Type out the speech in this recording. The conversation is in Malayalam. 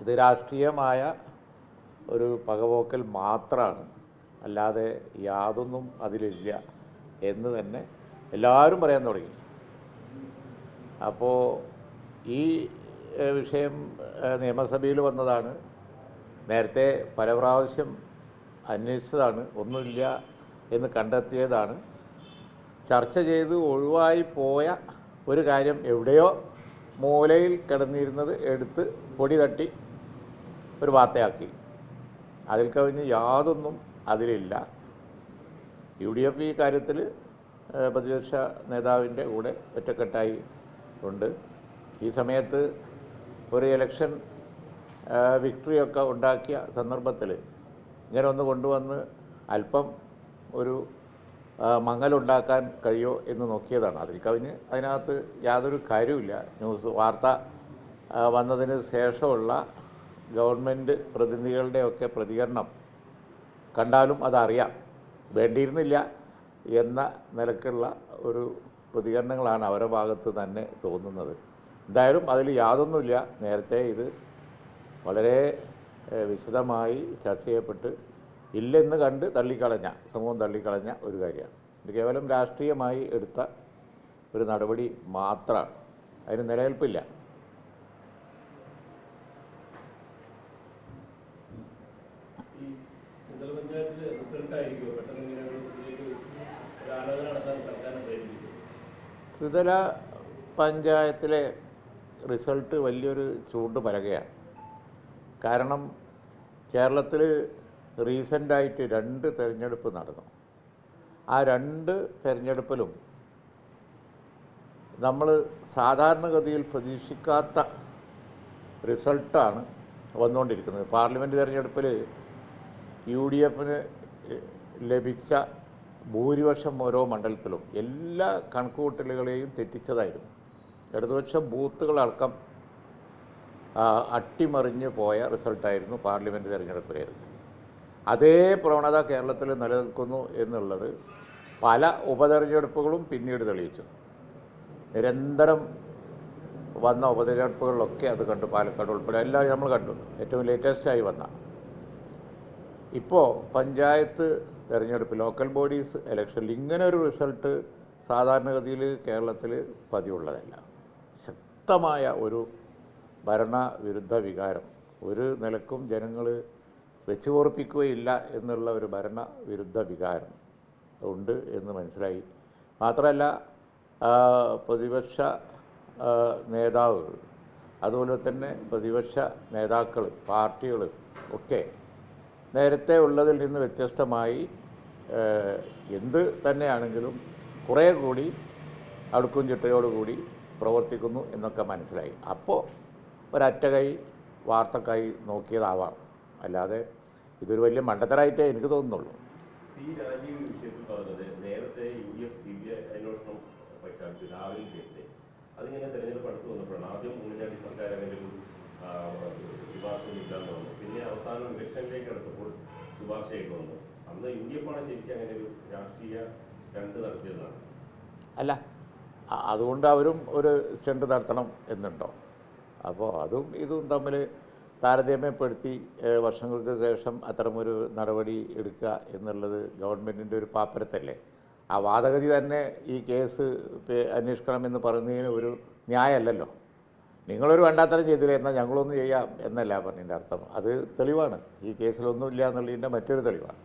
ഇത് രാഷ്ട്രീയമായ ഒരു പകപോക്കൽ മാത്രമാണ് അല്ലാതെ യാതൊന്നും അതിലില്ല എന്ന് തന്നെ എല്ലാവരും പറയാൻ തുടങ്ങി. അപ്പോൾ ഈ വിഷയം നിയമസഭയിൽ വന്നതാണ്. നേരത്തെ പല പ്രാവശ്യം അന്വേഷിച്ചതാണ്. ഒന്നുമില്ല എന്ന് കണ്ടെത്തിയതാണ്. ചർച്ച ചെയ്ത് ഒഴിവായി പോയ ഒരു കാര്യം എവിടെയോ മൂലയിൽ കിടന്നിരുന്നത് എടുത്ത് പൊടി തട്ടി ഒരു വാർത്തയാക്കി. അതിൽ കവിഞ്ഞ് യാതൊന്നും അതിലില്ല. യു ഡി എഫ് ഈ കാര്യത്തിൽ പ്രതിപക്ഷ നേതാവിന്റെ കൂടെ ഒറ്റക്കെട്ടായി ഉണ്ട്. ഈ സമയത്ത് ഒരു ഇലക്ഷൻ വിക്ടറിയൊക്കെ ഉണ്ടാക്കിയ സന്ദർഭത്തിൽ ഇങ്ങനെ ഒന്ന് കൊണ്ടുവന്ന് അല്പം ഒരു മങ്ങലുണ്ടാക്കാൻ കഴിയോ എന്ന് നോക്കിയതാണ്. അതിൽ കവിഞ്ഞ് അതിനകത്ത് യാതൊരു കാര്യവുമില്ല. ന്യൂസ് വാർത്ത വന്നതിന് ശേഷമുള്ള ഗവൺമെന്റ് പ്രതിനിധികളുടെയൊക്കെ പ്രതികരണം കണ്ടാലും അതറിയാം. വേണ്ടിയിരുന്നില്ല എന്ന നിലക്കുള്ള ഒരു പ്രതികരണങ്ങളാണ് അവരുടെ ഭാഗത്ത് തന്നെ തോന്നുന്നത്. എന്തായാലും അതിൽ യാതൊന്നുമില്ല. നേരത്തെ ഇത് വളരെ വിശദമായി ചർച്ച ചെയ്യപ്പെട്ട് ഇല്ലെന്ന് കണ്ട് തള്ളിക്കളഞ്ഞ സമൂഹം തള്ളിക്കളഞ്ഞ ഒരു കാര്യമാണ്. ഇത് കേവലം രാഷ്ട്രീയമായി എടുത്ത ഒരു നടപടി മാത്രമാണ്. അതിന് നിലനിൽപ്പില്ല ഈ റിസൾട്ട് ഒരു ത്രിതല പഞ്ചായത്തിലെ റിസൾട്ട് വലിയൊരു ചൂണ്ട് പലകയാണ്. കാരണം കേരളത്തിൽ റീസെന്റായിട്ട് രണ്ട് തിരഞ്ഞെടുപ്പ് നടന്നു. ആ രണ്ട് തിരഞ്ഞെടുപ്പിലും നമ്മൾ സാധാരണഗതിയിൽ പ്രതീക്ഷിക്കാത്ത റിസൾട്ടാണ് വന്നുകൊണ്ടിരിക്കുന്നത്. പാർലമെന്റ് തിരഞ്ഞെടുപ്പിൽ യു ഡി എഫിന് ലഭിച്ച ഭൂരിപക്ഷം ഓരോ മണ്ഡലത്തിലും എല്ലാ കണക്കുകൂട്ടലുകളെയും തെറ്റിച്ചതായിരുന്നു. ഇടതുപക്ഷ ബൂത്തുകളടക്കം അട്ടിമറിഞ്ഞ് പോയ റിസൾട്ടായിരുന്നു പാർലമെന്റ് തിരഞ്ഞെടുപ്പിലായിരുന്നു അതേ പ്രവണത കേരളത്തിൽ നിലനിൽക്കുന്നു എന്നുള്ളത് പല ഉപതെരഞ്ഞെടുപ്പുകളും പിന്നീട് തെളിയിച്ചു. നിരന്തരം വന്ന ഉപതെരഞ്ഞെടുപ്പുകളിലൊക്കെ അത് കണ്ടു പാലക്കാട് ഉൾപ്പെടെ എല്ലാം നമ്മൾ കണ്ടു. ഏറ്റവും ലേറ്റസ്റ്റായി വന്ന ഇപ്പോൾ പഞ്ചായത്ത് തിരഞ്ഞെടുപ്പ് ലോക്കൽ ബോഡീസ് ഇലക്ഷനിൽ ഇങ്ങനെ ഒരു റിസൾട്ട് സാധാരണഗതിയിൽ കേരളത്തിൽ പതിവുള്ളതല്ല. ശക്തമായ ഒരു ഭരണവിരുദ്ധ വികാരം ഒരു നിലക്കും ജനങ്ങൾ വെച്ചുപോർപ്പിക്കുകയില്ല എന്നുള്ള ഒരു ഭരണവിരുദ്ധ വികാരം ഉണ്ട് എന്ന് മനസ്സിലായി. മാത്രമല്ല പ്രതിപക്ഷ നേതാവുകൾ അതുപോലെ തന്നെ പ്രതിപക്ഷ നേതാക്കൾ പാർട്ടികൾ ഒക്കെ നേരത്തെ ഉള്ളതിൽ നിന്ന് വ്യത്യസ്തമായി എന്ത് തന്നെയാണെങ്കിലും കുറേ കൂടി അടുക്കും ചിട്ടയോടുകൂടി പ്രവർത്തിക്കുന്നു എന്നൊക്കെ മനസ്സിലായി. അപ്പോൾ ഒരറ്റകൈ വാർത്തക്കായി നോക്കിയതാവാം. അല്ലാതെ ഇതൊരു വലിയ മണ്ടത്തരായിട്ടേ എനിക്ക് തോന്നുന്നുള്ളൂ. ഈ രാജീവ് വിഷയത്തിൽ പറഞ്ഞത് നേരത്തെ U D F C B I അതിങ്ങനെ തെരഞ്ഞെടുപ്പ് അടുത്ത് വന്നപ്പോഴാണ് ആദ്യം ഉമ്മൻചാണ്ടി സർക്കാർ അങ്ങനെ ഇല്ലാന്ന് വന്നു പിന്നെ അവസാനം ഇലക്ഷനിലേക്ക് അടുത്തപ്പോൾ ശുപാർശയൊക്കെ വന്നു. അന്ന് യു ആണ് ശരിക്കും അങ്ങനെ ഒരു രാഷ്ട്രീയ സ്റ്റണ്ട് നടത്തിയതാണ്. അല്ല അതുകൊണ്ട് അവരും ഒരു സ്റ്റണ്ട് നടത്തണം എന്നുണ്ടോ? അപ്പോൾ അതും ഇതും തമ്മിൽ താരതമ്യപ്പെടുത്തി വർഷങ്ങൾക്ക് ശേഷം അത്തരമൊരു നടപടി എടുക്കുക എന്നുള്ളത് ഗവൺമെന്റിന്റെ ഒരു പാപ്പരത്തല്ലേ? ആ വാദഗതി തന്നെ ഈ കേസ് അന്വേഷിക്കണമെന്ന് പറയുന്നതിന് ഒരു ന്യായമല്ലല്ലോ നിങ്ങളൊരു വേണ്ടാത്തരം ചെയ്തില്ല എന്നാൽ ഞങ്ങളൊന്നും ചെയ്യാം എന്നല്ല പറഞ്ഞതിന്റെ അർത്ഥം. അത് തെളിവാണ്. ഈ കേസിലൊന്നുമില്ല എന്നുള്ളതിന്റെ മറ്റൊരു തെളിവാണ്.